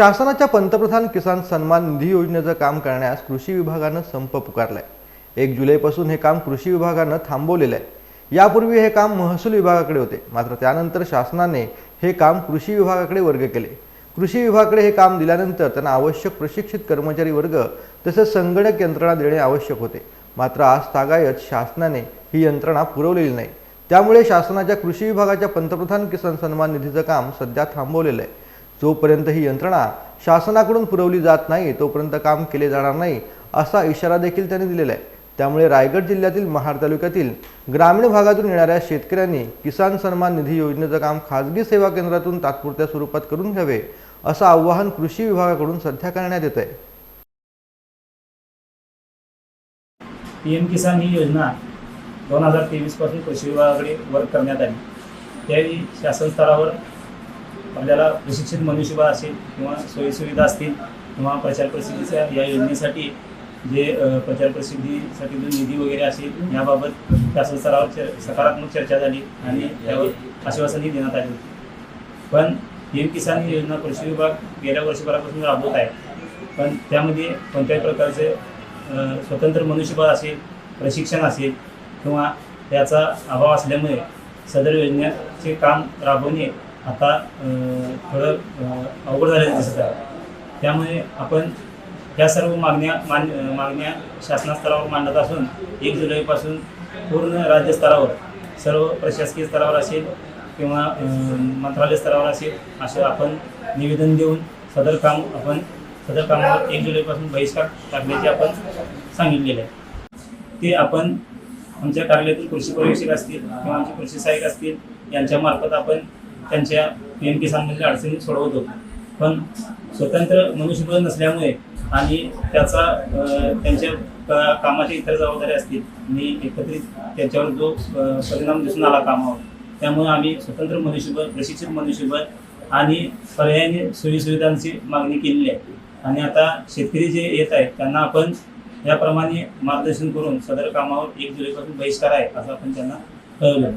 शासनाच्या पंतप्रधान किसान सन्मान निधी योजनेचं काम करण्यास कृषी विभागानं संप पुकारलाय. एक जुलैपासून हे काम कृषी विभागानं थांबवलेलं आहे. यापूर्वी हे काम महसूल विभागाकडे होते. मात्र त्यानंतर शासनाने हे काम कृषी विभागाकडे वर्ग केले. कृषी विभागाकडे हे काम दिल्यानंतर त्यांना आवश्यक प्रशिक्षित कर्मचारी वर्ग तसेच संगणक यंत्रणा देणे आवश्यक होते. मात्र आज तागायत शासनाने ही यंत्रणा पुरवलेली नाही. त्यामुळे शासनाच्या कृषी विभागाच्या पंतप्रधान किसान सन्मान निधीचं काम सध्या थांबवलेलं आहे. जोपर्यंत ही यंत्रणा शासनाकडून पुरवली जात नाही तोपर्यंत काम केले जाणार नाही असा इशारा देखील त्यांनी दिलेला आहे. त्यामुळे रायगड जिल्ह्यातील महाड तालुक्यातील ग्रामीण भागातून येणाऱ्या शेतकऱ्यांनी किसान सन्मान निधी योजनेचं काम खाजगी सेवा केंद्रातून तात्पुरत्या स्वरूपात करून घ्यावे असं आवाहन कृषी विभागाकडून सध्या करण्यात येत आहे पी एम किसान ही योजना दोन हजार तेवीसपासून कृषी विभागाकडे वर्क करण्यात आली. त्यावेळी शासन स्तरावर आपल्याला प्रशिक्षित मनुष्यबळ असेल किंवा सोयीसुविधा असतील किंवा प्रचार प्रसिद्धीच्या या योजनेसाठी जे प्रचार प्रसिद्धीसाठी जो निधी वगैरे असेल याबाबत शासन स्तरावर चर सकारात्मक चर्चा झाली आणि त्यावर आश्वासनही देण्यात आले होते. पण पी एम किसान ही योजना कृषी विभाग गेल्या वर्षभरापासून राबवत आहे. पण त्यामध्ये कोणत्याही प्रकारचे स्वतंत्र मनुष्यबळ असेल प्रशिक्षण असेल किंवा त्याचा अभाव असल्यामुळे सदर योजनेचे काम राबवणे आता थोडं अवघड झालेलं दिसत आहे. त्यामुळे आपण या सर्व मागण्या मान मागण्या शासनास्तरावर मांडत असून एक जुलैपासून पूर्ण राज्यस्तरावर सर्व प्रशासकीय स्तरावर असेल किंवा मंत्रालय स्तरावर असेल असं आपण निवेदन देऊन सदर काम आपण सदर कामावर एक जुलैपासून बहिष्कार टाकण्याचे आपण सांगितलेले आहे. ते आपण आमच्या कार्यालयातील कृषी पर्यवेक्षक असतील किंवा आमचे कृषी सहाय्यक असतील यांच्यामार्फत आपण त्यांच्या पी एम किसानमधल्या अडचणी सोडवत होतो. पण स्वतंत्र मनुष्यबळ नसल्यामुळे आणि त्याचा त्यांच्या कामाच्या इतर जबाबदाऱ्या असतील आणि एकत्रित त्याच्यावर जो परिणाम दिसून आला कामावर त्यामुळे आम्ही स्वतंत्र मनुष्यबळ प्रशिक्षित मनुष्यबळ आणि पर्यायाने सोयीसुविधांची मागणी केलेली आहे. आणि आता शेतकरी जे येत आहेत त्यांना आपण याप्रमाणे मार्गदर्शन करून सदर कामावर एक जुलैपासून बहिष्कार आहे असं आपण त्यांना कळवलं.